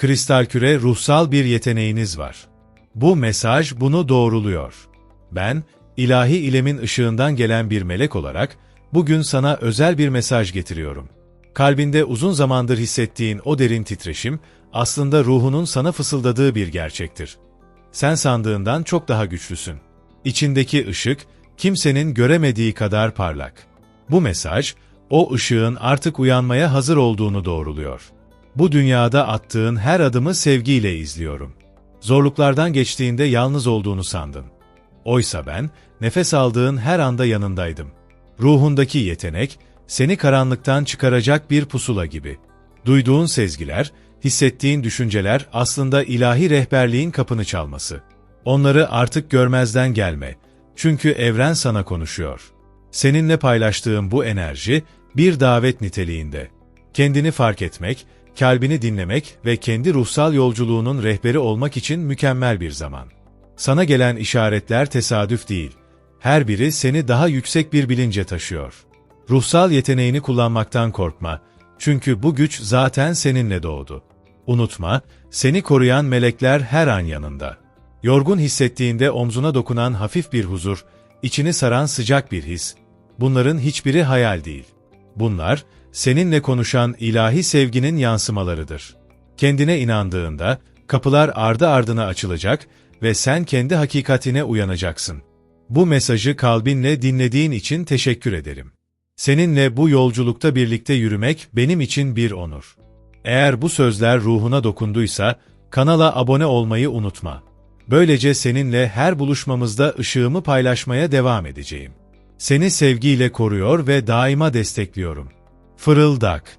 Kristal küre ruhsal bir yeteneğiniz var. Bu mesaj bunu doğruluyor. Ben, ilahi ilemin ışığından gelen bir melek olarak, bugün sana özel bir mesaj getiriyorum. Kalbinde uzun zamandır hissettiğin o derin titreşim, aslında ruhunun sana fısıldadığı bir gerçektir. Sen sandığından çok daha güçlüsün. İçindeki ışık, kimsenin göremediği kadar parlak. Bu mesaj, o ışığın artık uyanmaya hazır olduğunu doğruluyor. Bu dünyada attığın her adımı sevgiyle izliyorum. Zorluklardan geçtiğinde yalnız olduğunu sandın. Oysa ben, nefes aldığın her anda yanındaydım. Ruhundaki yetenek, seni karanlıktan çıkaracak bir pusula gibi. Duyduğun sezgiler, hissettiğin düşünceler aslında ilahi rehberliğin kapını çalması. Onları artık görmezden gelme. Çünkü evren sana konuşuyor. Seninle paylaştığım bu enerji bir davet niteliğinde. Kendini fark etmek, kalbini dinlemek ve kendi ruhsal yolculuğunun rehberi olmak için mükemmel bir zaman. Sana gelen işaretler tesadüf değil. Her biri seni daha yüksek bir bilince taşıyor. Ruhsal yeteneğini kullanmaktan korkma. Çünkü bu güç zaten seninle doğdu. Unutma, seni koruyan melekler her an yanında. Yorgun hissettiğinde omzuna dokunan hafif bir huzur, içini saran sıcak bir his. Bunların hiçbiri hayal değil. Bunlar, seninle konuşan ilahi sevginin yansımalarıdır. Kendine inandığında, kapılar ardı ardına açılacak ve sen kendi hakikatine uyanacaksın. Bu mesajı kalbinle dinlediğin için teşekkür ederim. Seninle bu yolculukta birlikte yürümek benim için bir onur. Eğer bu sözler ruhuna dokunduysa, kanala abone olmayı unutma. Böylece seninle her buluşmamızda ışığımı paylaşmaya devam edeceğim. Seni sevgiyle koruyor ve daima destekliyorum. Fırıldak